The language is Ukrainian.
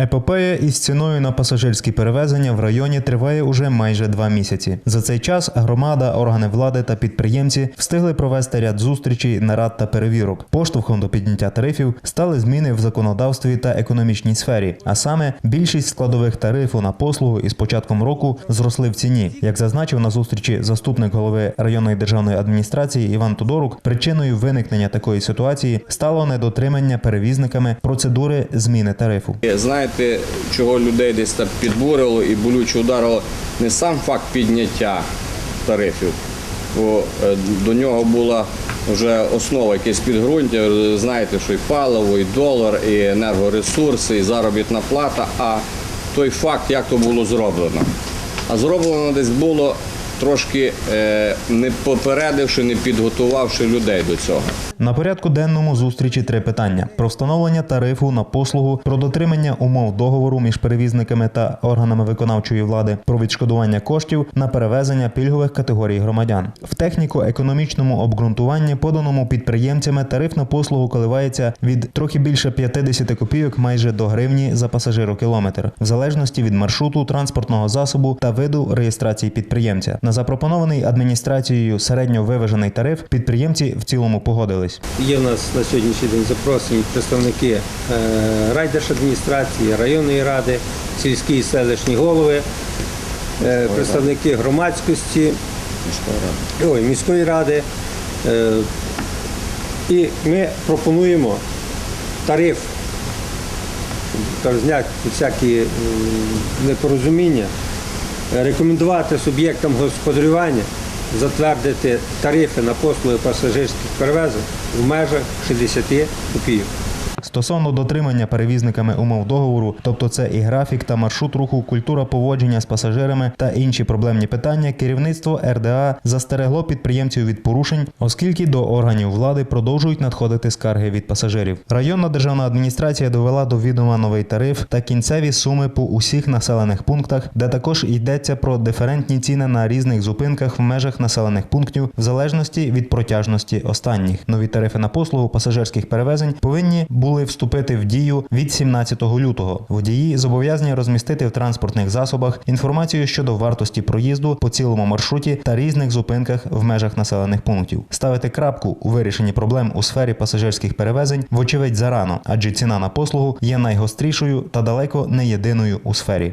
Епопея із ціною на пасажирські перевезення в районі триває уже майже два місяці. За цей час громада, органи влади та підприємці встигли провести ряд зустрічей, нарад та перевірок. Поштовхом до підняття тарифів стали зміни в законодавстві та економічній сфері. А саме більшість складових тарифу на послугу із початком року зросли в ціні. Як зазначив на зустрічі заступник голови районної державної адміністрації Іван Тодорук, причиною виникнення такої ситуації стало недотримання перевізниками процедури зміни тарифу. Знаєте, чого людей десь так підбурило і болюче ударило не сам факт підняття тарифів, бо е, до нього була вже основа якесь підґрунтя. Знаєте, що і паливо, і долар, і енергоресурси, і заробітна плата. А той факт, як то було зроблено. А зроблено десь було трошки е, не попередивши, не підготувавши людей до цього. На порядку денному зустрічі три питання: про встановлення тарифу на послугу, про дотримання умов договору між перевізниками та органами виконавчої влади, про відшкодування коштів на перевезення пільгових категорій громадян. В техніко-економічному обґрунтуванні, поданому підприємцями, тариф на послугу коливається від трохи більше 50 копійок майже до гривні за пасажирокілометр, в залежності від маршруту транспортного засобу та виду реєстрації підприємця. На запропонований адміністрацією середньо виважений тариф підприємці в цілому погодились. Є в нас на сьогоднішній день запросені представники е, райдержадміністрації, районної ради, сільські і селищні голови, е, представники громадськості, ой, міської ради. Е, І ми пропонуємо тариф, зняти всякі непорозуміння, рекомендувати суб'єктам господарювання затвердити тарифи на послуги пасажирських перевезень в межах 60 копійок. Стосовно дотримання перевізниками умов договору, тобто це і графік та маршрут руху, культура поводження з пасажирами та інші проблемні питання, керівництво РДА застерегло підприємців від порушень, оскільки до органів влади продовжують надходити скарги від пасажирів. Районна державна адміністрація довела до відома новий тариф та кінцеві суми по усіх населених пунктах, де також йдеться про диферентні ціни на різних зупинках в межах населених пунктів в залежності від протяжності останніх. Нові тарифи на послугу пасажирських перевезень повинні були вступити в дію від 17 лютого. Водії зобов'язані розмістити в транспортних засобах інформацію щодо вартості проїзду по цілому маршруті та різних зупинках в межах населених пунктів. Ставити крапку у вирішенні проблем у сфері пасажирських перевезень вочевидь зарано, адже ціна на послугу є найгострішою та далеко не єдиною у сфері.